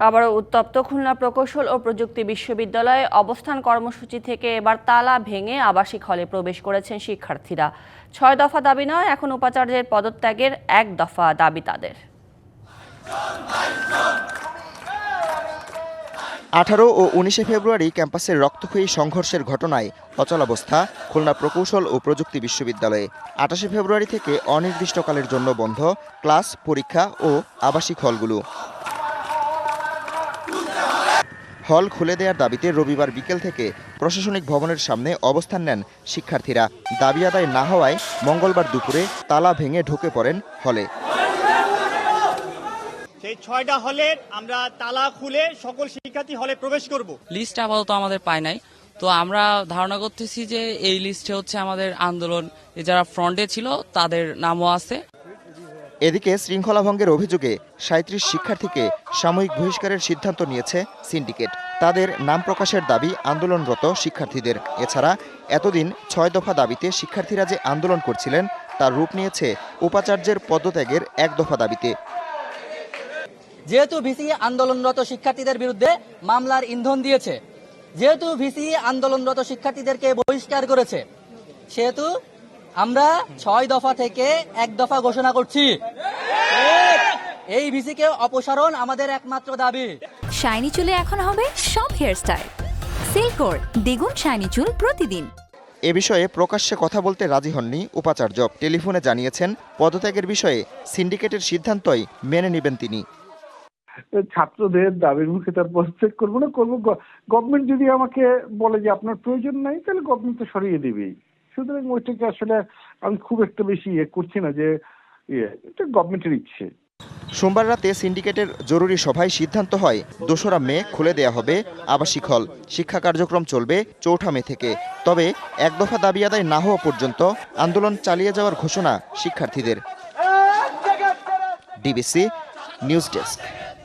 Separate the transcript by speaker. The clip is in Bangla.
Speaker 1: আবারও উত্তপ্ত খুলনা প্রকৌশল ও প্রযুক্তি বিশ্ববিদ্যালয়ে অবস্থান কর্মসূচি থেকে এবার তালা ভেঙে আবাসিক হলে প্রবেশ করেছেন শিক্ষার্থীরা। ছয় দফা দাবি নয়, এখন উপাচার্যের পদত্যাগের এক দফা দাবি তাদের।
Speaker 2: আঠারো ও উনিশে ফেব্রুয়ারি ক্যাম্পাসের রক্তক্ষয়ী সংঘর্ষের ঘটনায় অচলাবস্থা খুলনা প্রকৌশল ও প্রযুক্তি বিশ্ববিদ্যালয়ে। আটাশে ফেব্রুয়ারি থেকে অনির্দিষ্টকালের জন্য বন্ধ ক্লাস, পরীক্ষা ও আবাসিক হলগুলো। হল খুলে দেওয়ার দাবিতে রবিবার বিকেল থেকে প্রশাসনিক ভবনের সামনে অবস্থান নেন শিক্ষার্থীরা। দাবি আদায় না হওয়ায় মঙ্গলবার দুপুরে তালা ভেঙে ঢুকে পড়েন হলে।
Speaker 3: সেই ছয়টা হলের আমরা তালা খুলে সকল শিক্ষার্থী হলে প্রবেশ করব।
Speaker 4: লিস্ট আপাতত আমাদের পায় নাই। তো আমরা ধারণা করতেছি যে এই লিস্টে হচ্ছে আমাদের আন্দোলন যারা ফ্রন্টে ছিল তাদের নামও আছে।
Speaker 2: এদিকে শৃঙ্খলা ভঙ্গের অভিযোগে সাঁত্রিশ শিক্ষার্থীকে সাময়িক বহিষ্কারের সিদ্ধান্ত নিয়েছে সিন্ডিকেট। তাদের নাম প্রকাশের দাবি আন্দোলনরত শিক্ষার্থীদের। এছাড়া এতদিন ছয় দফা দাবিতে শিক্ষার্থীরা যে আন্দোলন করছিলেন, তার রূপ নিয়েছে উপাচার্যের পদত্যাগের এক দফা দাবিতে।
Speaker 5: যেহেতু ভিসি আন্দোলনরত শিক্ষার্থীদের বিরুদ্ধে মামলার ইন্ধন দিয়েছে, যেহেতু ভিসি আন্দোলনরত শিক্ষার্থীদেরকে বহিষ্কার করেছে, সেহেতু আমরা ছয় দফা থেকে এক দফা ঘোষণা করছি। এই ভিসিকে অপসারণ আমাদের একমাত্র দাবি।
Speaker 6: শাইনি চুলে এখন হবে সব হেয়ারস্টাইল। সিল্কোর দ্বিগুণ শাইনি চুল প্রতিদিন।
Speaker 2: এ বিষয়ে প্রকাশ্যে কথা বলতে রাজি হননি উপাচার্য। টেলিফোনে জানিয়েছেন পদত্যাগের বিষয়ে সিন্ডিকেটের সিদ্ধান্তই মেনে নেবেন তিনি।
Speaker 7: ছাত্রদের দাবির মুখে তার পদত্যাগ করব না করব গভর্নমেন্ট যদি আমাকে বলে যে আপনার প্রয়োজন নাই তাহলে গভর্নমেন্ট তো সরিয়ে দিবেই। সুতরাং ওইটাকে আসলে আমি খুব একটা বেশি ইয়ে করছি না যে ইয়ে এটা গভর্নমেন্টের ইচ্ছে।
Speaker 2: সোমবার রাতে সিন্ডিকেটের জরুরি সভায় সিদ্ধান্ত হয়, দোসরা মে খুলে দেয়া হবে আবাসিক হল। শিক্ষা কার্যক্রম চলবে চৌঠা মে থেকে। তবে এক দফা দাবি আদায় না হওয়া পর্যন্ত আন্দোলন চালিয়ে যাওয়ার ঘোষণা শিক্ষার্থীদের। DBC news desk.